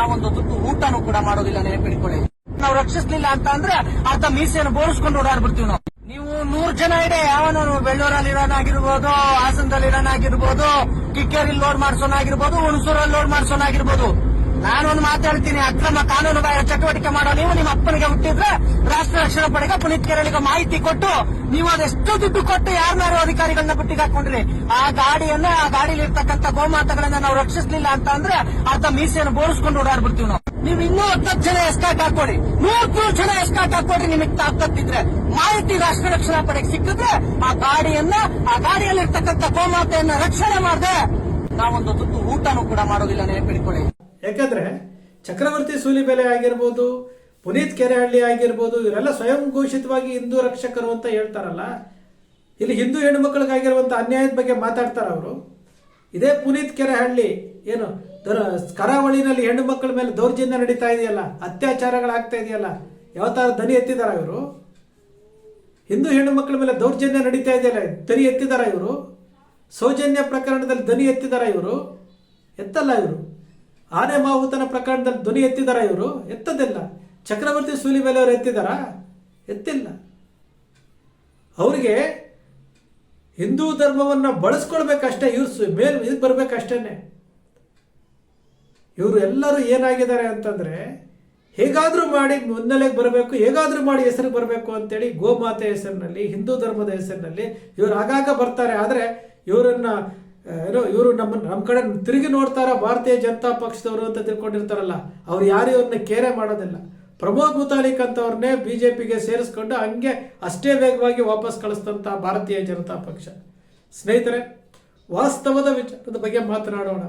ನಾವೊಂದು ತುತ್ತು ಊಟನೂ ಕೂಡ ಮಾಡೋದಿಲ್ಲ, ನೆನಪಿಟ್ಕೊಳ್ಳಿ. ನಾವು ರಕ್ಷಿಸಲಿಲ್ಲ ಅಂತ ಅಂದ್ರೆ ಅರ್ಧ ಮೀಸೆಯನ್ನು ಬೋರಿಸ್ಕೊಂಡು ಓಡಾಡ್ಬಿಡ್ತೀವಿ ನಾವು. ನೀವು ನೂರ್ ಜನ ಇದೆ ಯಾವನು ಬೆಳ್ಳೂರಲ್ಲಿ ಇರೋನಾಗಿರ್ಬೋದು ಹಾಸನದಲ್ಲಿ ಇರೋನಾಗಿರ್ಬೋದು ಕಿಕ್ಕೇರಿ ಲೋಡ್ ಮಾಡಿಸೋನಾಗಿರ್ಬೋದು ಹುಣಸೂರಲ್ಲಿ ಲೋಡ್ ಮಾಡ್ಸೋನಾಗಿರ್ಬೋದು ನಾನೊಂದು ಮಾತಾಡ್ತೀನಿ ಅಕ್ರಮ ಕಾನೂನು ಬಾಹಿರ ಚಟುವಟಿಕೆ ಮಾಡೋ ನೀವು ನಿಮ್ಮ ಅಪ್ಪನಿಗೆ ಹುಟ್ಟಿದ್ರೆ ರಾಷ್ಟ್ರ ರಕ್ಷಣಾ ಪಡೆಗೆ ಪುನೀತ್ ಕೆರಳಿಗೆ ಮಾಹಿತಿ ಕೊಟ್ಟು ನೀವು ಅದೆಷ್ಟು ದುಡ್ಡು ಕೊಟ್ಟು ಯಾರನ್ನಾರು ಅಧಿಕಾರಿಗಳನ್ನ ಬುಟ್ಟಿಗೆ ಹಾಕೊಂಡ್ರಿ ಆ ಗಾಡಿಯನ್ನ, ಆ ಗಾಡಿಲಿ ಇರ್ತಕ್ಕಂಥ ಗೋಮಾತಗಳನ್ನ ನಾವು ರಕ್ಷಿಸಲಿಲ್ಲ ಅಂತ ಅಂದ್ರೆ ಅರ್ಧ ಮೀಸೆಯನ್ನು ಬೋರಿಸ್ಕೊಂಡು ಓಡಾಡ್ಬಿಡ್ತೀವಿ ನಾವು. ನೀವು ಇನ್ನೂ ಹತ್ತತ್ತು ಜನ ಎಸ್ಕಾಟ್ ಹಾಕೊಡಿ ನೂರ್ ಜನ ಎಸ್ಕಾಟ್ ಹಾಕೊಡ್ರಿ ನಿಮಗೆ ತಾಕತ್ತಿದ್ರೆ. ಮಾಹಿತಿ ರಾಷ್ಟ್ರ ರಕ್ಷಣಾ ಪಡೆಗೆ ಸಿಕ್ಕಿದ್ರೆ ಆ ಗಾಡಿಯನ್ನ, ಆ ಗಾಡಿಯಲ್ಲಿರ್ತಕ್ಕಂಥ ಗೋಮಾತೆಯನ್ನ ರಕ್ಷಣೆ ಮಾಡದೆ ನಾವೊಂದು ತುತ್ತು ಊಟನೂ ಕೂಡ ಮಾಡೋದಿಲ್ಲ, ನೆನಪಿಟ್ಕೊಳ್ಳಿ. ಯಾಕಂದ್ರೆ ಚಕ್ರವರ್ತಿ ಸೂಲಿಬೆಲೆ ಆಗಿರ್ಬೋದು, ಪುನೀತ್ ಕೆರೆಹಳ್ಳಿ ಆಗಿರ್ಬೋದು, ಇವರೆಲ್ಲ ಸ್ವಯಂ ಘೋಷಿತವಾಗಿ ಹಿಂದೂ ರಕ್ಷಕರು ಅಂತ ಹೇಳ್ತಾರಲ್ಲ. ಇಲ್ಲಿ ಹಿಂದೂ ಹೆಣ್ಣುಮಕ್ಕಳಿಗಾಗಿರುವಂತ ಅನ್ಯಾಯದ ಬಗ್ಗೆ ಮಾತಾಡ್ತಾರ ಅವರು. ಇದೇ ಪುನೀತ್ ಕೆರೆಹಳ್ಳಿ, ಏನು, ದರ- ಕರಾವಳಿನಲ್ಲಿ ಹೆಣ್ಣು ಮಕ್ಕಳ ಮೇಲೆ ದೌರ್ಜನ್ಯ ನಡೀತಾ ಇದೆಯಲ್ಲ, ಅತ್ಯಾಚಾರಗಳಾಗ್ತಾ ಇದೆಯಲ್ಲ ಯಾವ ತರ ದನಿ ಎತ್ತಿದಾರ ಇವರು? ಹಿಂದೂ ಹೆಣ್ಣು ಮಕ್ಕಳ ಮೇಲೆ ದೌರ್ಜನ್ಯ ನಡೀತಾ ಇದೆಯಲ್ಲ, ದನಿ ಎತ್ತಿದಾರ ಇವರು? ಸೌಜನ್ಯ ಪ್ರಕರಣದಲ್ಲಿ ದನಿ ಎತ್ತಿದಾರ ಇವರು? ಎತ್ತಲ್ಲ ಇವರು. ಆನೆ ಮಾವುತನ ಪ್ರಕರಣದಲ್ಲಿ ಧ್ವನಿ ಎತ್ತಿದಾರ ಇವರು? ಎತ್ತದಿಲ್ಲ. ಚಕ್ರವರ್ತಿ ಸೂಲಿ ಮೇಲೆ ಅವರು ಎತ್ತಿದಾರ? ಎತ್ತಿಲ್ಲ. ಅವರಿಗೆ ಹಿಂದೂ ಧರ್ಮವನ್ನ ಬಳಸ್ಕೊಳ್ಬೇಕಷ್ಟೇ, ಇವ್ರು ಮೇಲ್ ಇದಕ್ಕೆ ಬರ್ಬೇಕಷ್ಟೇನೆ. ಇವರು ಎಲ್ಲರೂ ಏನಾಗಿದ್ದಾರೆ ಅಂತಂದ್ರೆ, ಹೇಗಾದರೂ ಮಾಡಿ ಮುನ್ನೆಲೆಗೆ ಬರಬೇಕು, ಹೇಗಾದರೂ ಮಾಡಿ ಹೆಸರು ಬರಬೇಕು ಅಂತೇಳಿ ಗೋಮಾತೆ ಹೆಸರಿನಲ್ಲಿ, ಹಿಂದೂ ಧರ್ಮದ ಹೆಸರಿನಲ್ಲಿ ಇವರು ಆಗಾಗ ಬರ್ತಾರೆ. ಆದರೆ ಇವರನ್ನ ಏನೋ ಇವರು ನಮ್ಮ ನಮ್ಮ ಕಡೆ ತಿರುಗಿ ನೋಡ್ತಾರ ಭಾರತೀಯ ಜನತಾ ಪಕ್ಷದವರು ಅಂತ ತಿಳ್ಕೊಂಡಿರ್ತಾರಲ್ಲ, ಅವ್ರು ಯಾರು ಇವ್ರನ್ನ ಕೇರೆ ಮಾಡೋದಿಲ್ಲ. ಪ್ರಮೋದ್ ಮುತಾಲಿಕ್ ಅಂತವ್ರನ್ನೇ ಪಿಗೆ ಸೇರಿಸ್ಕೊಂಡು ಹಂಗೆ ಅಷ್ಟೇ ವೇಗವಾಗಿ ವಾಪಸ್ ಕಳಿಸ್ತಂತ ಭಾರತೀಯ ಜನತಾ ಪಕ್ಷ. ಸ್ನೇಹಿತರೆ, ವಾಸ್ತವದ ವಿಚಾರದ ಬಗ್ಗೆ ಮಾತನಾಡೋಣ.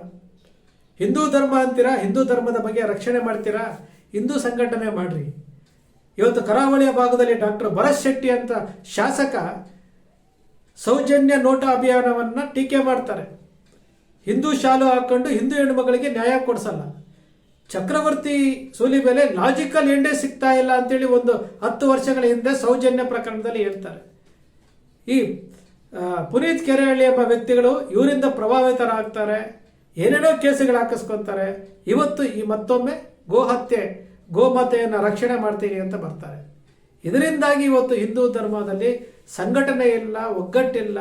ಹಿಂದೂ ಧರ್ಮ ಅಂತೀರಾ, ಹಿಂದೂ ಧರ್ಮದ ಬಗ್ಗೆ ರಕ್ಷಣೆ ಮಾಡ್ತೀರಾ? ಹಿಂದೂ ಸಂಘಟನೆ ಮಾಡ್ರಿ. ಇವತ್ತು ಕರಾವಳಿಯ ಭಾಗದಲ್ಲಿ ಡಾಕ್ಟರ್ ಭರತ್ ಶೆಟ್ಟಿ ಅಂತ ಶಾಸಕ ಸೌಜನ್ಯ ನೋಟ ಅಭಿಯಾನವನ್ನ ಟೀಕೆ ಮಾಡ್ತಾರೆ. ಹಿಂದೂ ಶಾಲು ಹಾಕೊಂಡು ಹಿಂದೂ ಹೆಣ್ಣುಮಗಳಿಗೆ ನ್ಯಾಯ ಕೊಡಿಸಲ್ಲ. ಚಕ್ರವರ್ತಿ ಸೂಲಿ ಮೇಲೆ ಲಾಜಿಕಲ್ ಎಂಡೇ ಸಿಗ್ತಾ ಇಲ್ಲ ಅಂತೇಳಿ ಒಂದು ಹತ್ತು ವರ್ಷಗಳ ಹಿಂದೆ ಸೌಜನ್ಯ ಪ್ರಕರಣದಲ್ಲಿ ಹೇಳ್ತಾರೆ. ಈ ಪುನೀತ್ ಕೆರೆಹಳ್ಳಿ ಎಂಬ ವ್ಯಕ್ತಿಗಳು ಇವರಿಂದ ಪ್ರಭಾವಿತರಾಗ್ತಾರೆ. ಏನೇನೋ ಕೇಸುಗಳು ಹಾಕಿಸ್ಕೊಂತಾರೆ. ಇವತ್ತು ಈ ಮತ್ತೊಮ್ಮೆ ಗೋಹತ್ಯೆ ಗೋಮಾತೆಯನ್ನು ರಕ್ಷಣೆ ಮಾಡ್ತೀನಿ ಅಂತ ಬರ್ತಾರೆ. ಇದರಿಂದಾಗಿ ಇವತ್ತು ಹಿಂದೂ ಧರ್ಮದಲ್ಲಿ ಸಂಘಟನೆ ಇಲ್ಲ ಒಗ್ಗಟ್ಟಿಲ್ಲ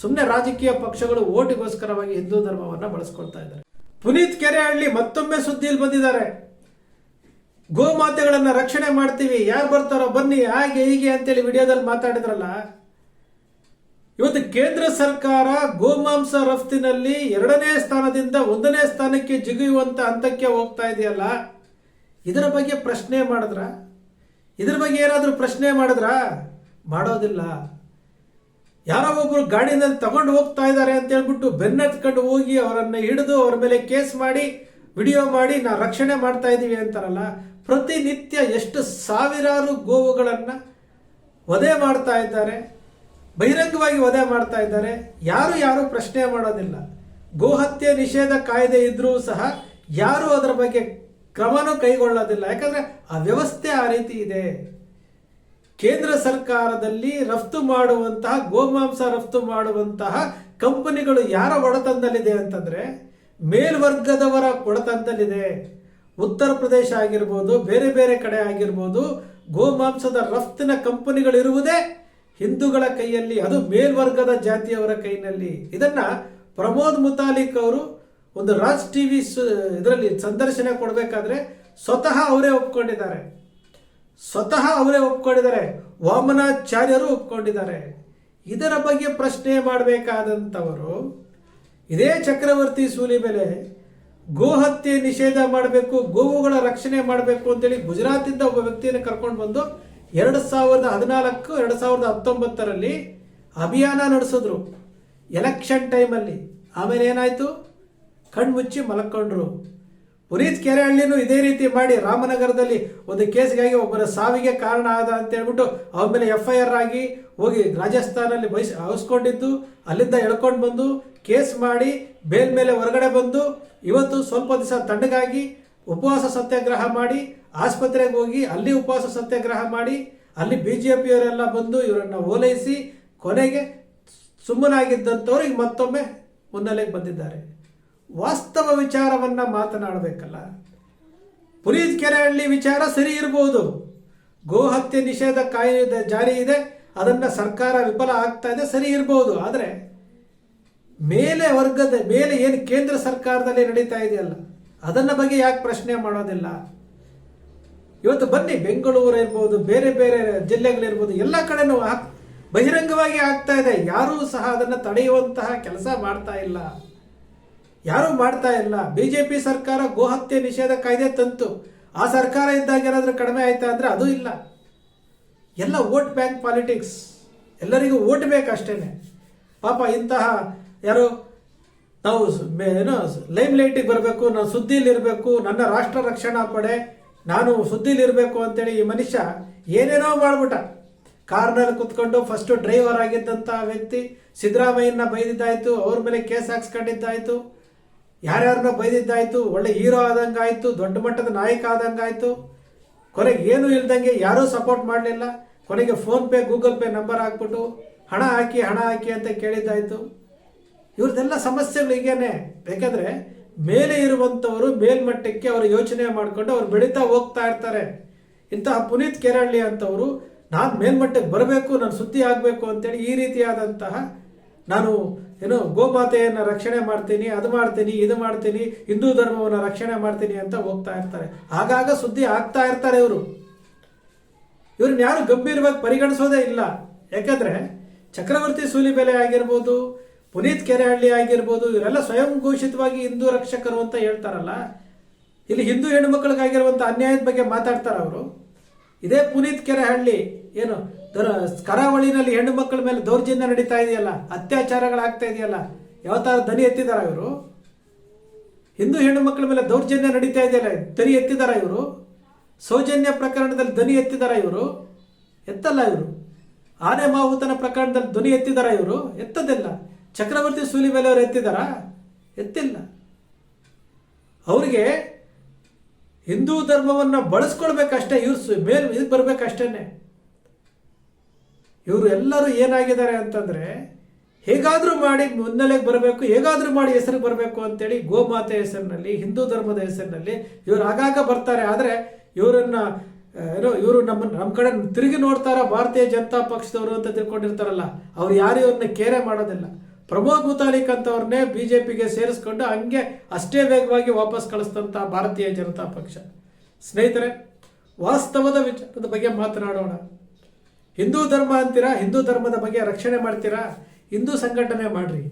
ಸುಮ್ಮನೆ ರಾಜಕೀಯ ಪಕ್ಷಗಳು ಓಟಿಗೋಸ್ಕರವಾಗಿ ಹಿಂದೂ ಧರ್ಮವನ್ನು ಬಳಸ್ಕೊಳ್ತಾ ಇದ್ದಾರೆ. ಪುನೀತ್ ಕೆರೆಹಳ್ಳಿ ಮತ್ತೊಮ್ಮೆ ಸುದ್ದಿಯಲ್ಲಿ ಬಂದಿದ್ದಾರೆ. ಗೋಮಾತೆಗಳನ್ನು ರಕ್ಷಣೆ ಮಾಡ್ತೀವಿ, ಯಾರು ಬರ್ತಾರೋ ಬನ್ನಿ, ಹಾಗೆ ಹೀಗೆ ಅಂತೇಳಿ ವಿಡಿಯೋದಲ್ಲಿ ಮಾತಾಡಿದ್ರಲ್ಲ, ಇವತ್ತು ಕೇಂದ್ರ ಸರ್ಕಾರ ಗೋಮಾಂಸ ರಫ್ತಿನಲ್ಲಿ ಎರಡನೇ ಸ್ಥಾನದಿಂದ ಒಂದನೇ ಸ್ಥಾನಕ್ಕೆ ಜಿಗಿಯುವಂತ ಹಂತಕ್ಕೆ ಹೋಗ್ತಾ ಇದೆಯಲ್ಲ, ಇದರ ಬಗ್ಗೆ ಪ್ರಶ್ನೆ ಮಾಡಿದ್ರ? ಇದ್ರ ಬಗ್ಗೆ ಏನಾದರೂ ಪ್ರಶ್ನೆ ಮಾಡಿದ್ರ? ಮಾಡೋದಿಲ್ಲ. ಯಾರೋ ಒಬ್ಬರು ಗಾಡಿನಲ್ಲಿ ತಗೊಂಡು ಹೋಗ್ತಾ ಇದ್ದಾರೆ ಅಂತ ಹೇಳ್ಬಿಟ್ಟು ಬೆನ್ನತ್ಕೊಂಡು ಹೋಗಿ ಅವರನ್ನ ಹಿಡಿದು ಅವ್ರ ಮೇಲೆ ಕೇಸ್ ಮಾಡಿ, ವಿಡಿಯೋ ಮಾಡಿ, ನಾ ರಕ್ಷಣೆ ಮಾಡ್ತಾ ಇದ್ದೀವಿ ಅಂತಾರಲ್ಲ, ಪ್ರತಿನಿತ್ಯ ಎಷ್ಟು ಸಾವಿರಾರು ಗೋವುಗಳನ್ನು ವಧೆ ಮಾಡ್ತಾ ಇದ್ದಾರೆ, ಬಹಿರಂಗವಾಗಿ ವಧೆ ಮಾಡ್ತಾ ಇದ್ದಾರೆ, ಯಾರು ಯಾರು ಪ್ರಶ್ನೆ ಮಾಡೋದಿಲ್ಲ. ಗೋಹತ್ಯೆ ನಿಷೇಧ ಕಾಯ್ದೆ ಇದ್ರೂ ಸಹ ಯಾರು ಅದರ ಬಗ್ಗೆ ಕ್ರಮನೂ ಕೈಗೊಳ್ಳೋದಿಲ್ಲ. ಯಾಕಂದ್ರೆ ಆ ವ್ಯವಸ್ಥೆ ಆ ರೀತಿ ಇದೆ. ಕೇಂದ್ರ ಸರ್ಕಾರದಲ್ಲಿ ರಫ್ತು ಮಾಡುವಂತಹ, ಗೋಮಾಂಸ ರಫ್ತು ಮಾಡುವಂತಹ ಕಂಪನಿಗಳು ಯಾರ ಒಡೆತನದಲ್ಲಿದೆ ಅಂತಂದ್ರೆ, ಮೇಲ್ವರ್ಗದವರ ಒಡೆತನದಲ್ಲಿದೆ. ಉತ್ತರ ಪ್ರದೇಶ ಆಗಿರ್ಬೋದು, ಬೇರೆ ಬೇರೆ ಕಡೆ ಆಗಿರ್ಬೋದು, ಗೋಮಾಂಸದ ರಫ್ತಿನ ಕಂಪನಿಗಳಿರುವುದೇ ಹಿಂದೂಗಳ ಕೈಯಲ್ಲಿ, ಅದು ಮೇಲ್ವರ್ಗದ ಜಾತಿಯವರ ಕೈನಲ್ಲಿ. ಇದನ್ನ ಪ್ರಮೋದ್ ಮುತಾಲಿಕ್ ಅವರು ಒಂದು ರಾಜ್ ಟಿವಿ ಇದರಲ್ಲಿ ಸಂದರ್ಶನ ಕೊಡಬೇಕಾದ್ರೆ ಸ್ವತಃ ಅವರೇ ಒಪ್ಕೊಂಡಿದ್ದಾರೆ. ಸ್ವತಃ ಅವರೇ ಒಪ್ಕೊಂಡಿದ್ದಾರೆ, ವಾಮನಾಚಾರ್ಯರು ಒಪ್ಕೊಂಡಿದ್ದಾರೆ. ಇದರ ಬಗ್ಗೆ ಪ್ರಶ್ನೆ ಮಾಡಬೇಕಾದಂಥವರು, ಇದೇ ಚಕ್ರವರ್ತಿ ಸೂಲಿ ಬೆಲೆ ಗೋಹತ್ಯೆ ನಿಷೇಧ ಮಾಡಬೇಕು, ಗೋವುಗಳ ರಕ್ಷಣೆ ಮಾಡಬೇಕು ಅಂತೇಳಿ ಗುಜರಾತಿಂದ ಒಬ್ಬ ವ್ಯಕ್ತಿಯನ್ನು ಕರ್ಕೊಂಡು ಬಂದು ಎರಡು ಸಾವಿರದ ಹದಿನಾಲ್ಕು, ಎರಡು ಸಾವಿರದ ಹತ್ತೊಂಬತ್ತರಲ್ಲಿ ಅಭಿಯಾನ ನಡೆಸಿದ್ರು. ಎಲೆಕ್ಷನ್ ಟೈಮಲ್ಲಿ. ಆಮೇಲೆ ಏನಾಯ್ತು? ಕಣ್ಮುಚ್ಚಿ ಮಲಕೊಂಡ್ರು. ಪುನೀತ್ ಕೆರೆಹಳ್ಳಿನೂ ಇದೇ ರೀತಿ ಮಾಡಿ ರಾಮನಗರದಲ್ಲಿ ಒಂದು ಕೇಸ್ಗಾಗಿ ಒಬ್ಬರ ಸಾವಿಗೆ ಕಾರಣ ಆದ ಅಂತ ಹೇಳ್ಬಿಟ್ಟು ಅವ್ರ ಮೇಲೆ ಎಫ್ ಐ ಆರ್ ಆಗಿ ಹೋಗಿ ರಾಜಸ್ಥಾನಲ್ಲಿ ಬಯಸ್, ಹೌಸ್ಕೊಂಡಿದ್ದು, ಅಲ್ಲಿಂದ ಎಳ್ಕೊಂಡು ಬಂದು ಕೇಸ್ ಮಾಡಿ ಬೇಲ್ ಮೇಲೆ ಹೊರಗಡೆ ಬಂದು ಇವತ್ತು ಸ್ವಲ್ಪ ದಿವಸ ತಣ್ಣಗಾಗಿ ಉಪವಾಸ ಸತ್ಯಾಗ್ರಹ ಮಾಡಿ ಆಸ್ಪತ್ರೆಗೆ ಹೋಗಿ ಅಲ್ಲಿ ಉಪವಾಸ ಸತ್ಯಾಗ್ರಹ ಮಾಡಿ ಅಲ್ಲಿ ಬಿ ಜೆ ಪಿಯವರೆಲ್ಲ ಬಂದು ಇವರನ್ನ ಓಲೈಸಿ ಕೊನೆಗೆ ಸುಮ್ಮನಾಗಿದ್ದಂಥವ್ರಿಗೆ ಮತ್ತೊಮ್ಮೆ ಮುನ್ನೆಲೆಗೆ ಬಂದಿದ್ದಾರೆ. ವಾಸ್ತವ ವಿಚಾರವನ್ನ ಮಾತನಾಡಬೇಕಲ್ಲ? ಪುನೀತ್ ಕೆರೆಹಳ್ಳಿ ವಿಚಾರ ಸರಿ ಇರಬಹುದು ಗೋ ಹತ್ಯೆ ನಿಷೇಧ ಕಾಯ್ದೆ ಜಾರಿ ಇದೆ. ಅದನ್ನ ಸರ್ಕಾರ ವಿಫಲ ಆಗ್ತಾ ಇದೆ, ಸರಿ ಇರಬಹುದು ಆದರೆ ಮೇಲೆ ವರ್ಗದ, ಮೇಲೆ ಏನು ಕೇಂದ್ರ ಸರ್ಕಾರದಲ್ಲಿ ನಡೀತಾ ಇದೆಯಲ್ಲ, ಅದನ್ನ ಬಗ್ಗೆ ಯಾಕೆ ಪ್ರಶ್ನೆ ಮಾಡೋದಿಲ್ಲ? ಇವತ್ತು ಬನ್ನಿ, ಬೆಂಗಳೂರು ಇರ್ಬೋದು, ಬೇರೆ ಬೇರೆ ಜಿಲ್ಲೆಗಳಿರ್ಬೋದು, ಎಲ್ಲ ಕಡೆನೂ ಬಹಿರಂಗವಾಗಿ ಆಗ್ತಾ ಇದೆ. ಯಾರೂ ಸಹ ಅದನ್ನು ತಡೆಯುವಂತಹ ಕೆಲಸ ಮಾಡ್ತಾ ಇಲ್ಲ. ಯಾರೂ ಮಾಡ್ತಾ ಇಲ್ಲ. ಬಿಜೆಪಿ ಸರ್ಕಾರ ಗೋಹತ್ಯೆ ನಿಷೇಧ ಕಾಯ್ದೆ ತಂತು. ಆ ಸರ್ಕಾರ ಇದ್ದಾಗ ಏನಾದರೂ ಕಡಿಮೆ ಆಯ್ತಾ ಅಂದ್ರೆ ಅದು ಇಲ್ಲ. ಎಲ್ಲ ವೋಟ್ ಬ್ಯಾಂಕ್ ಪಾಲಿಟಿಕ್ಸ್. ಎಲ್ಲರಿಗೂ ಓಟ್ ಬೇಕಷ್ಟೇ ಪಾಪ ಇಂತಹ ಯಾರು, ನಾವು ಏನು ಲೈಮ್ ಲೈಟಿಗೆ ಬರಬೇಕು ನಾನು ಸುದ್ದಿಲಿರಬೇಕು ನನ್ನ ರಾಷ್ಟ್ರ ರಕ್ಷಣಾ ಪಡೆ, ನಾನು ಸುದ್ದಿಲಿರಬೇಕು ಅಂತೇಳಿ ಈ ಮನುಷ್ಯ ಏನೇನೋ ಮಾಡ್ಬಿಟ್ಟ. ಕಾರ್ನಲ್ಲಿ ಕುತ್ಕೊಂಡು ಫಸ್ಟ್ ಡ್ರೈವರ್ ಆಗಿದ್ದಂಥ ವ್ಯಕ್ತಿ, ಸಿದ್ದರಾಮಯ್ಯನ ಬೈದಿದ್ದಾಯ್ತು, ಅವ್ರ ಮೇಲೆ ಕೇಸ್ ಹಾಕ್ಸ್ಕೊಂಡಿದ್ದಾಯ್ತು. ಯಾರ್ಯಾರನ್ನ ಬೈದಿದ್ದಾಯ್ತು? ಒಳ್ಳೆ ಹೀರೋ ಆದಂಗಾಯ್ತು, ದೊಡ್ಡ ಮಟ್ಟದ ನಾಯಕ ಆದಂಗಾಯ್ತು. ಕೊನೆಗೆ ಏನು ಇಲ್ದಂಗೆ ಯಾರೂ ಸಪೋರ್ಟ್ ಮಾಡಲಿಲ್ಲ. ಕೊನೆಗೆ PhonePe Google Pay number ಹಾಕ್ಬಿಟ್ಟು ಹಣ ಹಾಕಿ ಹಣ ಹಾಕಿ ಅಂತ ಕೇಳಿದ್ದಾಯ್ತು. ಇವ್ರದ್ದೆಲ್ಲ ಸಮಸ್ಯೆಗಳು ಹೀಗೇನೆ. ಯಾಕಂದ್ರೆ ಮೇಲೆ ಇರುವಂಥವರು ಮೇಲ್ಮಟ್ಟಕ್ಕೆ ಅವರು ಯೋಚನೆ ಮಾಡಿಕೊಂಡು ಅವ್ರು ಬೆಳೀತಾ ಹೋಗ್ತಾ ಇರ್ತಾರೆ. ಇಂತಹ ಪುನೀತ್ ಕೆರಳ್ಳಿ ಅಂತವರು, ನಾನು ಮೇಲ್ಮಟ್ಟಕ್ಕೆ ಬರಬೇಕು, ನಾನು ಸುದ್ದಿ ಆಗಬೇಕು ಅಂತೇಳಿ ಈ ರೀತಿಯಾದಂತಹ ನಾನು ಏನು ಗೋಮಾತೆಯನ್ನು ರಕ್ಷಣೆ ಮಾಡ್ತೀನಿ, ಅದು ಮಾಡ್ತೀನಿ, ಇದು ಮಾಡ್ತೀನಿ, ಹಿಂದೂ ಧರ್ಮವನ್ನು ರಕ್ಷಣೆ ಮಾಡ್ತೀನಿ ಅಂತ ಹೋಗ್ತಾ ಇರ್ತಾರೆ. ಆಗಾಗ ಸುದ್ದಿ ಆಗ್ತಾ ಇರ್ತಾರೆ ಇವರು. ಇವ್ರನ್ನ ಯಾರು ಗಂಭೀರವಾಗಿ ಪರಿಗಣಿಸೋದೇ ಇಲ್ಲ. ಯಾಕಂದ್ರೆ ಚಕ್ರವರ್ತಿ ಸೂಲಿಬೆಲೆ ಆಗಿರ್ಬೋದು, ಪುನೀತ್ ಕೆರೆಹಳ್ಳಿ ಆಗಿರ್ಬೋದು, ಇವರೆಲ್ಲ ಸ್ವಯಂ ಘೋಷಿತವಾಗಿ ಹಿಂದೂ ರಕ್ಷಕರು ಅಂತ ಹೇಳ್ತಾರಲ್ಲ. ಇಲ್ಲಿ ಹಿಂದೂ ಹೆಣ್ಮಕ್ಳಿಗಾಗಿರುವಂತ ಅನ್ಯಾಯದ ಬಗ್ಗೆ ಮಾತಾಡ್ತಾರ ಅವರು. ಇದೇ ಪುನೀತ್ ಕೆರೆಹಳ್ಳಿ, ಏನು ಕರಾವಳಿನಲ್ಲಿ ಹೆಣ್ಣು ಮಕ್ಕಳ ಮೇಲೆ ದೌರ್ಜನ್ಯ ನಡೀತಾ ಇದೆಯಲ್ಲ, ಅತ್ಯಾಚಾರಗಳಾಗ್ತಾ ಇದೆಯಲ್ಲ, ಯಾವ ಧನಿ ದನಿ ಎತ್ತಿದಾರ ಇವರು? ಹಿಂದೂ ಹೆಣ್ಣು ಮಕ್ಕಳ ಮೇಲೆ ದೌರ್ಜನ್ಯ ನಡೀತಾ ಇದೆಯಲ್ಲ ದನಿ ಎತ್ತಿದಾರ ಇವರು? ಸೌಜನ್ಯ ಪ್ರಕರಣದಲ್ಲಿ ದನಿ ಎತ್ತಿದಾರ ಇವರು? ಎತ್ತಲ್ಲ ಇವರು. ಆನೆ ಮಾವುತನ ಪ್ರಕರಣದಲ್ಲಿ ಧ್ವನಿ ಎತ್ತಿದಾರ ಇವರು? ಎತ್ತದಿಲ್ಲ. ಚಕ್ರವರ್ತಿ ಸೂಲಿಬೆಲೆ ಅವರು ಎತ್ತಿದಾರ? ಎತ್ತಿಲ್ಲ. ಅವರಿಗೆ ಹಿಂದೂ ಧರ್ಮವನ್ನ ಬಳಸ್ಕೊಳ್ಬೇಕಷ್ಟೇ ಇವ್ರು ಮೇಲ್ ಇದು ಬರ್ಬೇಕಷ್ಟೇನೆ. ಇವರು ಎಲ್ಲರೂ ಏನಾಗಿದ್ದಾರೆ ಅಂತಂದ್ರೆ, ಹೇಗಾದರೂ ಮಾಡಿ ಮುನ್ನೆಲೆಗೆ ಬರಬೇಕು, ಹೇಗಾದರೂ ಮಾಡಿ ಹೆಸರು ಬರಬೇಕು ಅಂತೇಳಿ ಗೋಮಾತೆ ಹೆಸರಿನಲ್ಲಿ, ಹಿಂದೂ ಧರ್ಮದ ಹೆಸರಿನಲ್ಲಿ ಇವರು ಆಗಾಗ ಬರ್ತಾರೆ. ಆದರೆ ಇವರನ್ನ, ಏನೋ ಇವರು ನಮ್ಮ ನಮ್ಮ ಕಡೆ ತಿರುಗಿ ನೋಡ್ತಾರ ಭಾರತೀಯ ಜನತಾ ಪಕ್ಷದವರು ಅಂತ ತಿಳ್ಕೊಂಡಿರ್ತಾರಲ್ಲ, ಅವ್ರು ಯಾರು ಇವ್ರನ್ನ ಕೇರೆ ಮಾಡೋದಿಲ್ಲ. ಪ್ರಮೋದ್ ಮುತಾಲಿಕ್ ಅಂತವ್ರನ್ನೇ ಪಿಗೆ ಸೇರಿಸ್ಕೊಂಡು ಹಂಗೆ ಅಷ್ಟೇ ವೇಗವಾಗಿ ವಾಪಸ್ ಕಳಿಸ್ತಂತ ಭಾರತೀಯ ಜನತಾ ಪಕ್ಷ. ಸ್ನೇಹಿತರೆ, ವಾಸ್ತವದ ವಿಚಾರದ ಬಗ್ಗೆ ಮಾತನಾಡೋಣ. ಹಿಂದೂ ಧರ್ಮ ಅಂತೀರಾ? ಹಿಂದೂ ಧರ್ಮದ ಬಗ್ಗೆ ರಕ್ಷಣೆ ಮಾಡ್ತೀರಾ? ಹಿಂದೂ ಸಂಘಟನೆ ಮಾಡ್ರಿ.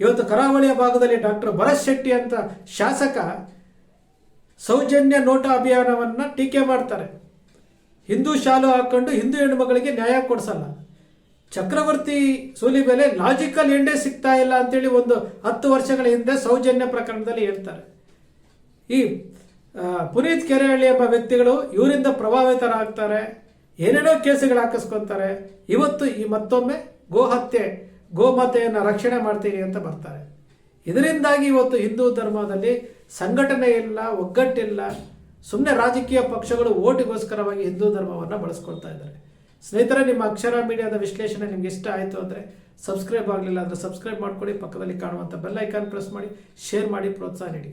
ಇವತ್ತು ಕರಾವಳಿಯ ಭಾಗದಲ್ಲಿ ಡಾಕ್ಟರ್ ಭರತ್ ಶೆಟ್ಟಿ ಅಂತ ಶಾಸಕ ಸೌಜನ್ಯ ನೋಟ ಅಭಿಯಾನವನ್ನ ಟೀಕೆ ಮಾಡ್ತಾರೆ. ಹಿಂದೂ ಶಾಲು ಹಾಕೊಂಡು ಹಿಂದೂ ಹೆಣ್ಣುಮಗಳಿಗೆ ನ್ಯಾಯ ಕೊಡಿಸಲ್ಲ. ಚಕ್ರವರ್ತಿ ಸೂಲಿಬೆಲೆ ಲಾಜಿಕಲ್ ಎಂಡೇ ಸಿಗ್ತಾ ಇಲ್ಲ ಅಂತೇಳಿ ಒಂದು ಹತ್ತು ವರ್ಷಗಳ ಹಿಂದೆ ಸೌಜನ್ಯ ಪ್ರಕರಣದಲ್ಲಿ ಹೇಳ್ತಾರೆ. ಈ ಪುನೀತ್ ಕೆರೆಹಳ್ಳಿ ಎಂಬ ವ್ಯಕ್ತಿಗಳು ಇವರಿಂದ ಪ್ರಭಾವಿತರಾಗ್ತಾರೆ. ಏನೇನೋ ಕೇಸುಗಳು ಹಾಕಿಸ್ಕೊಂತಾರೆ. ಇವತ್ತು ಈ ಮತ್ತೊಮ್ಮೆ ಗೋಹತ್ಯೆ ಗೋಮಾತೆಯನ್ನು ರಕ್ಷಣೆ ಮಾಡ್ತೀನಿ ಅಂತ ಬರ್ತಾರೆ. ಇದರಿಂದಾಗಿ ಇವತ್ತು ಹಿಂದೂ ಧರ್ಮದಲ್ಲಿ ಸಂಘಟನೆ ಇಲ್ಲ, ಒಗ್ಗಟ್ಟಿಲ್ಲ. ಸುಮ್ಮನೆ ರಾಜಕೀಯ ಪಕ್ಷಗಳು ಓಟಿಗೋಸ್ಕರವಾಗಿ ಹಿಂದೂ ಧರ್ಮವನ್ನು ಬಳಸ್ಕೊಳ್ತಾ ಇದ್ದಾರೆ. ಸ್ನೇಹಿತರೆ, ನಿಮ್ಮ ಅಕ್ಷರ ಮೀಡಿಯಾದ ವಿಶ್ಲೇಷಣೆ ನಿಮ್ಗೆ ಇಷ್ಟ ಆಯಿತು ಅಂದರೆ ಸಬ್ಸ್ಕ್ರೈಬ್ ಆಗಲಿಲ್ಲ ಅಂದರೆ ಸಬ್ಸ್ಕ್ರೈಬ್ ಮಾಡ್ಕೊಳ್ಳಿ. ಪಕ್ಕದಲ್ಲಿ ಕಾಣುವಂಥ ಬೆಲ್ ಐಕಾನ್ ಪ್ರೆಸ್ ಮಾಡಿ, ಶೇರ್ ಮಾಡಿ, ಪ್ರೋತ್ಸಾಹ ನೀಡಿ.